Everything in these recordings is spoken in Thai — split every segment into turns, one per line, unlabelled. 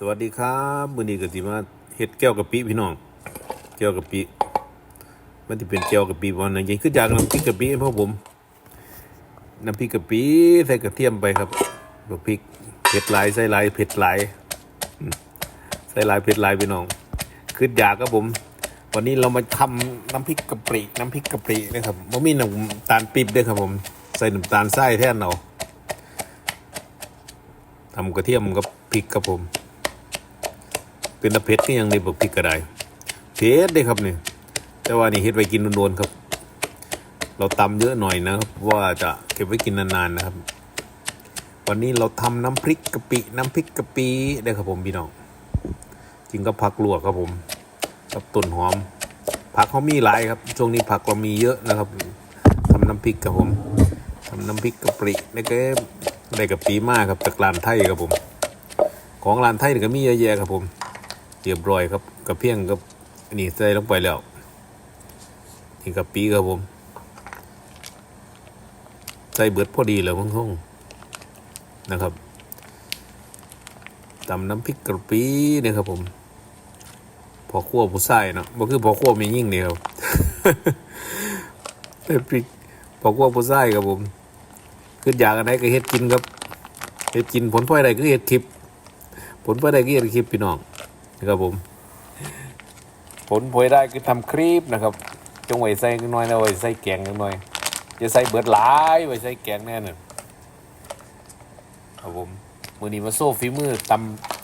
สวัสดีครับมื้อนี้ก็สิมาเฮ็ดแก้วกะปิพี่น้องแก้วกะปิมันสิเป็นแก้วกะปิบ่นะยังคือจากน้ำพริกกะปิพ่อผมน้ำพริกกะปิใส่กระเทียมไปครับบักพริกเผ็ดหลายใส่หลายเผ็ดหลายใส่หลายเผ็ดหลายพี่น้องคืออยากครับผม วันนี้เรามาทำน้ำพริกกะปิน้ำพริกกะปินะครับบ่มีน้ำตาลปี๊บด้วยครับผม ใส่น้ำตาลทรายแทนเอาทำกระเทียมกับพริกครับผม เป็นตะเพ็ดก็ยังในบักพริกก็ได้เผ็ดเด้ครับเนี่ยแต่ว่านี่เฮ็ดไว้กินโดนๆครับ เราตำเยอะหน่อยนะครับว่าจะเก็บไว้กินนานๆนะครับ วันนี้เราทำน้ำพริกกะปิน้ำพริกกะปิได้ครับผมพี่น้องจริงก็ผักลวกครับผมกับต้นหอม ผักเขามีหลายครับ ช่วงนี้ผักเรามีเยอะนะครับทำน้ำพริกครับผมทำน้ำพริกกะปิแล้ก็ได้กะปิมากครับจากร้านไทยครับผม ของร้านไทยก็มีเยอะแยะครับผม รียบร้อยครับกระเพียงกับนี่ใส่ลงไปแล้วนี่กะปิครับผม ใส่เบิดพอดีแล้วมั้งคงนะครับตำน้ำพริกกระปิเนี่ยครับผม พอขั้วผู้ชายเนาะบ่คือพอขั้วมียิ่งเนี่ยครับแต่พริกพอขั้วผู้ชายครับผมคืออยากอะไรก็เฮ็ดกินครับเฮ็ดกินผลพลอยใดก็เฮ็ดคลิปผลพลอยใดก็เฮ็ดคลิปพี่น้อง นะครับผม ผลพลอยได้คือทำคลิปนะครับ จงไว้ใส่กันหน่อยนะไว้ใส่แกงกันหน่อยจะใส่เบิดหลายไว้ใส่แกงแน่นอนครับผมมือนี้มาโซ่ฝีมือต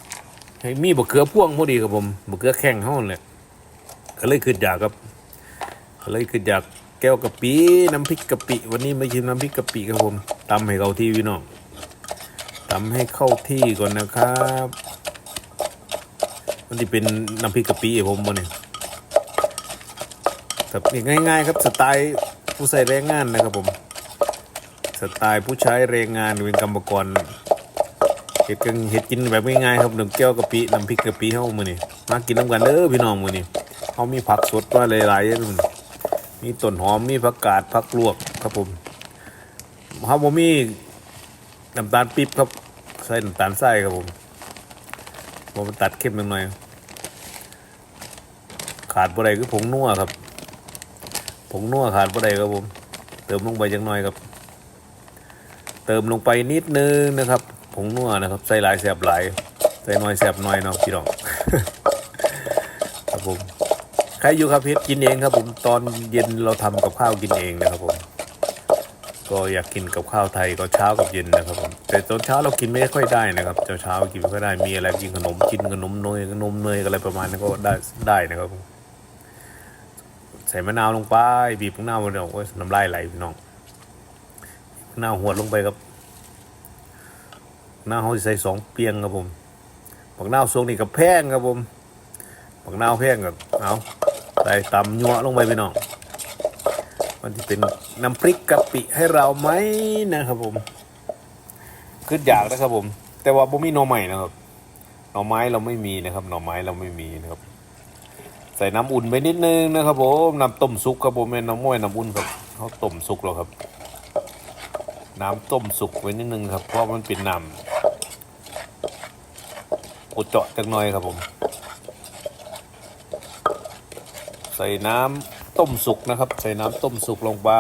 ำให้มีบะเขือพ่วงพอดีครับผมบะเขือแข็งเท่านั้นแหละก็เลยขึ้นอยากครับก็เลยขึ้นอยากแก้วกะปิน้ำพริกกะปิ วันนี้มาชิมน้ำพริกกะปิครับผมตำให้เข้าที่พี่น้องตำให้เข้าที่ก่อนนะครับ มันจะเป็นน้ำพริกกะปิผมวันนี้แบบง่ายๆครับสไตล์ผู้ใส่แรงงานนะครับผม สไตล์ผู้ใช้แรงงานเป็นกรรมกรเห็ดกันเห็ดกินแบบง่ายๆครับน้ำแก้วกะปิน้ำพริกกะปิเฮามือนี้มากินน้ำกันเด้อพี่น้องมือนี้เฮามีผักสดว่าหลายๆมื้อนี้มีต้นหอมมีผักกาดผักลวกครับผมเฮาบ่มีน้ำตาลปี๊บครับใส่น้ำตาลทรายครับผมบ่มันตัดเข้มหน่อย ขาดบ่ได้คือผงนัวครับ ผงนัวขาดบ่ได้ครับผม เติมลงไปจังหน่อยครับ เติมลงไปนิดนึงนะครับ ผงนัวนะครับ ใส่หลายแสบหลาย ใส่น้อยแสบน้อยเนาะพี่น้อง ครับผม ใครอยู่ครับเพชรกินเองครับ ผม ตอนเย็นเราทำกับข้าวกินเองนะครับผม ก็อยากกินกับข้าวไทยก็เช้ากับเย็นนะครับผม แต่ตอนเช้าเรากินไม่ค่อยได้นะครับเช้าเช้ากินไม่ค่อยได้ มีอะไรกินขนมกินขนมเนยขนมเนยอะไรประมาณนั้นก็ได้ได้นะครับผม ส่มะนาวลงไป บีบมะนาวลงไปโอ้ยน้ำลายไหลพี่น้องมะนาวหวลงไปครับหน้าเขาใส่สองเปียงครับผมผักนาวทรงนี่กับแพงครับผมผักนาวแพงกับเอาใส่ตำยัวลงไปไปน้องมันจะเป็นน้ำพริกกะปิให้เราไหมนะครับผมขึ้นอยากนะครับผม แต่ว่าบ่มีหน่อใหม่นะครับหน่อไม้เราไม่มีนะครับหน่อไม้เราไม่มีนะครับ ใส่น้ำอุ่นไปนิดนึงนะครับผมน้ำต้มซุกครับผมเป็นน้ำม้วยน้ำอุ่นครับเขาต้มซุกแล้วครับ น้ำต้มสุกไว้นิดนึงครับ เพราะมันเป็นน้ำอุดเจาะจักหน่อยครับผม ใส่น้ำต้มสุกนะครับ ใส่น้ำต้มสุกลงไป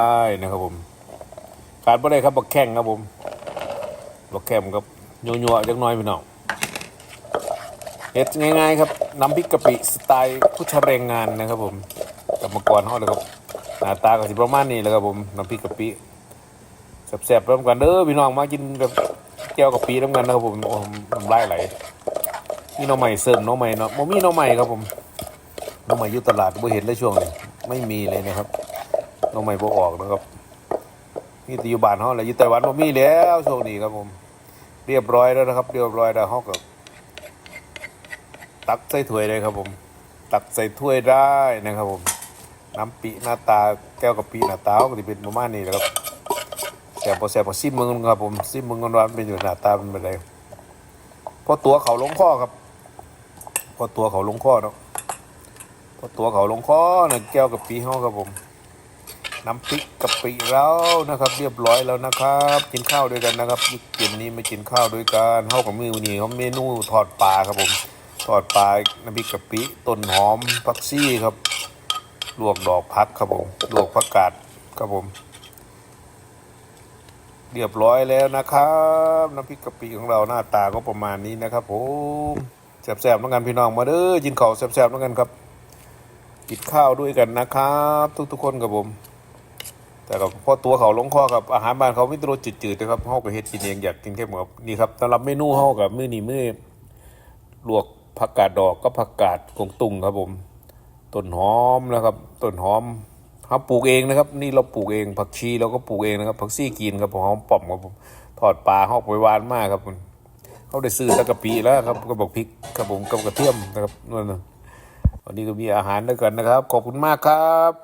นะครับผมขาดไม่ได้ครับบักแข้งครับผมบักแข้งครับยัวๆจักหน่อยพี่น้อง เฮ็ดง่ายๆครับน้ำพริกกะปิสไตล์ผู้ชายแรงงานนะครับผมกรรมกรเขาเลยครับหน้าตาก็สิประมาณนี้แหละครับผมน้ำพริกกะปิแซ่บๆร่วมกันเด้อพี่น้องมากินกับแก้วกับปีร่วมกันนะครับผมโอ้น้ำลายไหลมีหน้องใหม่เสริมน้องใหม่เนาะโมมีหน้องใหม่ครับผมน้องใหม่อยู่ตลาดบ่เห็นเลยช่วงนี้ไม่มีเลยนะครับน้องใหม่บ่ออกนะครับนี่แตอยู่บ้านเขาแหละอยู่ไต้หวันบ่มีแล้วช่วงนี้ครับผม เรียบร้อยแล้วนะครับ เรียบร้อยแล้วเขาก็ ตักใส่ถ้วยเลยครับผม ตักใส่ถ้วยได้นะครับผม น้ำปีหน้าตาแก้วกับปีหน้าตาเขาก็จะเป็นประมาณนี้แหละครับแสบพอแสบพอซิมมึงครับผมซิมมึงกันวันเป็นอยู่หน้าตาเป็นแบบไรพอตัวเขาลงข้อครับ พอตัวเขาลงข้อเนาะพอตัวเขาลงข้อนะแก้วกับปีห้องครับผมน้ำพริกกะปิแล้วนะครับ เรียบร้อยแล้วนะครับ กินข้าวด้วยกันนะครับเย็นนี้มากินข้าวด้วยกันเข้ากับมือวันนี้เขาเมนูทอดปลาครับผม ทอดปลาน้ำพริกกะปิต้นหอมผักซี่ครับลวกดอกพักครับผมลวกผักกาดครับผม เรียบร้อยแล้วนะครับน้ำพริกกะปิของเราหน้าตาก็ประมาณนี้นะครับผมแซ่บๆน้องกันพี่น้องมาเด้อกินข้าวแซ่บๆน้องกันครับกินข้าวด้วยกันนะครับ ทุกๆคนครับผม แต่ก็พอตัวเขาลงคอกับอาหารบ้านเขาไม่ตรสจืดๆนะครับเฮาก็เฮ็ดกินเองอยากกินแค่หมูครับนี่ครับสำหรับเมนูเฮากับมื้อนี้มื้อลวก ผักกาดดอกก็ผักกาดกงตุงครับผมต้นหอมนะครับต้นหอมเราปลูกเองนะครับ นี่เราปลูกเอง ผักชีเราก็ปลูกเองนะครับผักซี่กินครับผมหอมป่อมครับผมทอดปลาหอกไปหวานมากครับผมเขาได้ซื้อตะกะปิแล้วครับก็บอกพริกครับผมกับกระเทียมนะครับนั่นนะวันนี้ก็มีอาหารด้วยกันนะครับ ขอบคุณมากครับ